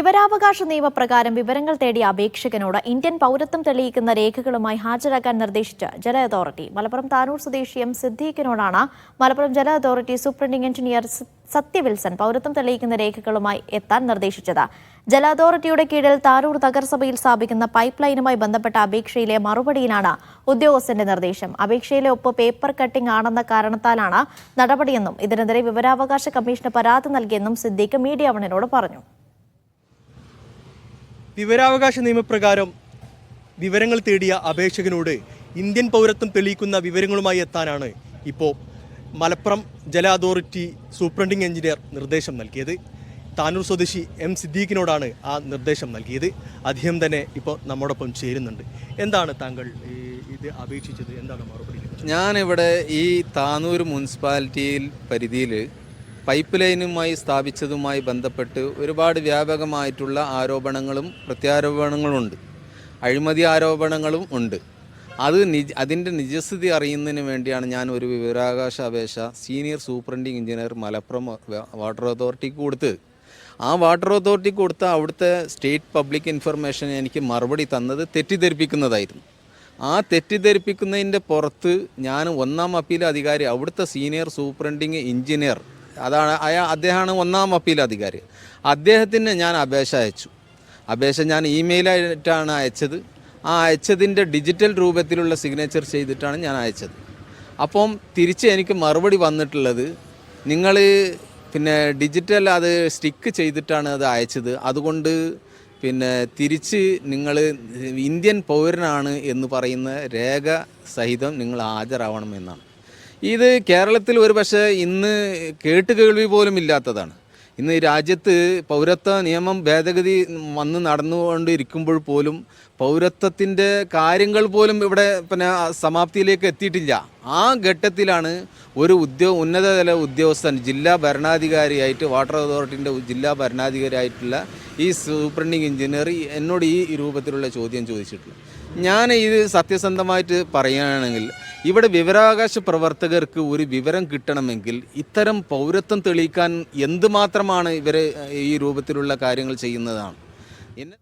വിവരാവകാശ നിയമപ്രകാരം വിവരങ്ങൾ തേടിയ അപേക്ഷകനോട് ഇന്ത്യൻ പൗരത്വം തെളിയിക്കുന്ന രേഖകളുമായി ഹാജരാക്കാൻ നിർദ്ദേശിച്ച ജല അതോറിറ്റി. മലപ്പുറം താനൂർ സ്വദേശി എം സിദ്ദീഖിനോടാണ് മലപ്പുറം ജല അതോറിറ്റി സൂപ്രണ്ടിംഗ് എഞ്ചിനീയർ സത്യവിൽസൺ പൌരത്വം തെളിയിക്കുന്ന രേഖകളുമായി എത്താൻ നിർദ്ദേശിച്ചത്. ജല അതോറിറ്റിയുടെ കീഴിൽ താനൂർ നഗരസഭയിൽ സ്ഥാപിക്കുന്ന പൈപ്പ് ലൈനുമായി ബന്ധപ്പെട്ട അപേക്ഷയിലെ മറുപടിയിലാണ് ഉദ്യോഗസ്ഥന്റെ നിർദ്ദേശം. അപേക്ഷയിലെ ഒപ്പ് പേപ്പർ കട്ടിംഗ് ആണെന്ന കാരണത്താലാണ് നടപടിയെന്നും ഇതിനെതിരെ വിവരാവകാശ കമ്മീഷന് പരാതി നൽകിയെന്നും സിദ്ദീഖ് മീഡിയ വണിനോട് പറഞ്ഞു. വിവരാവകാശ നിയമപ്രകാരം വിവരങ്ങൾ തേടിയ അപേക്ഷകനോട് ഇന്ത്യൻ പൗരത്വം തെളിയിക്കുന്ന വിവരങ്ങളുമായി എത്താനാണ് ഇപ്പോൾ മലപ്പുറം ജല അതോറിറ്റി സൂപ്രണ്ടിംഗ് എഞ്ചിനീയർ നിർദ്ദേശം നൽകിയത്. താനൂർ സ്വദേശി എം സിദ്ദീഖിനോടാണ് ആ നിർദ്ദേശം നൽകിയത്. അദ്ദേഹം തന്നെ ഇപ്പോൾ നമ്മോടൊപ്പം ചേരുന്നുണ്ട്. എന്താണ് താങ്കൾ ഇത് അപേക്ഷിച്ചത്? എന്താണ് മറുപടി? ഞാനിവിടെ ഈ താനൂർ മുനിസിപ്പാലിറ്റിയിൽ പരിധിയിൽ പൈപ്പ് ലൈനുമായി സ്ഥാപിച്ചതുമായി ബന്ധപ്പെട്ട് ഒരുപാട് വ്യാപകമായിട്ടുള്ള ആരോപണങ്ങളും പ്രത്യാരോപണങ്ങളുമുണ്ട്. അഴിമതി ആരോപണങ്ങളും ഉണ്ട്. അത് നിജ അതിന്റെ നിജസ്ഥിതി അറിയുന്നതിന് വേണ്ടിയാണ് ഞാൻ ഒരു വിവരാകാശ അപേക്ഷ senior superintending engineer Malappuram water അതോറിറ്റിക്ക് കൊടുത്തത് ആ വാട്ടർ അതോറിറ്റി കൊടുത്ത അവിടുത്തെ സ്റ്റേറ്റ് പബ്ലിക് ഇൻഫർമേഷൻ എനിക്ക് മറുപടി തന്നത് തെറ്റിദ്ധരിപ്പിക്കുന്നതായിരുന്നു. ആ തെറ്റിദ്ധരിപ്പിക്കുന്നതിന്റെ പുറത്ത് ഞാൻ ഒന്നാം അപ്പീൽ അധികാരി അവിടുത്തെ സീനിയർ സൂപ്രണ്ടിങ് എഞ്ചിനീയർ അതാണ് അയാ അദ്ദേഹമാണ് ഒന്നാം അപ്പീൽ അധികാരി അദ്ദേഹത്തിന് ഞാൻ അപേക്ഷ അയച്ചു. അപേക്ഷ ഞാൻ ഇമെയിലായിട്ടാണ് അയച്ചത്. ആ അയച്ചതിന്റെ ഡിജിറ്റൽ രൂപത്തിലുള്ള സിഗ്നേച്ചർ ചെയ്തിട്ടാണ് ഞാൻ അയച്ചത്. അപ്പം തിരിച്ച് എനിക്ക് മറുപടി വന്നിട്ടുള്ളത് നിങ്ങൾ പിന്നെ ഡിജിറ്റൽ അത് സ്റ്റിക്ക് ചെയ്തിട്ടാണ് അത് അയച്ചത്. അതുകൊണ്ട് പിന്നെ തിരിച്ച് നിങ്ങൾ ഇന്ത്യൻ പൗരനാണ് എന്ന് പറയുന്ന രേഖ സഹിതം നിങ്ങൾ ഹാജരാവണം എന്നാണ്. ഇത് കേരളത്തിൽ ഒരു പക്ഷേ ഇന്ന് കേട്ടുകേൾവി പോലും ഇല്ലാത്തതാണ്. ഇന്ന് രാജ്യത്ത് പൗരത്വ നിയമം ഭേദഗതി വന്ന് നടന്നുകൊണ്ടിരിക്കുമ്പോൾ പോലും പൗരത്വത്തിന്റെ കാര്യങ്ങൾ പോലും ഇവിടെ പിന്നെ സമാപ്തിയിലേക്ക് എത്തിയിട്ടില്ല. ആ ഘട്ടത്തിലാണ് ഒരു ഉദ്യോ ഉന്നതതല ഉദ്യോഗസ്ഥൻ ജില്ലാ ഭരണാധികാരിയായിട്ട് വാട്ടർ അതോറിറ്റിന്റെ ജില്ലാ ഭരണാധികാരിയായിട്ടുള്ള ഈ സൂപ്രണ്ടിങ് എഞ്ചിനീയർ എന്നോട് ഈ രൂപത്തിലുള്ള ചോദ്യം ചോദിച്ചിട്ടുള്ളത്. ഞാൻ ഇത് സത്യസന്ധമായിട്ട് പറയുകയാണെങ്കിൽ ഇവിടെ വിവരാവകാശ പ്രവർത്തകർക്ക് ഒരു വിവരം കിട്ടണമെങ്കിൽ ഇത്തരം പൗരത്വം തെളിയിക്കാൻ എന്തുമാത്രമാണ് ഇവരെ ഈ രൂപത്തിലുള്ള കാര്യങ്ങൾ ചെയ്യുന്നതാണ്. എന്നെ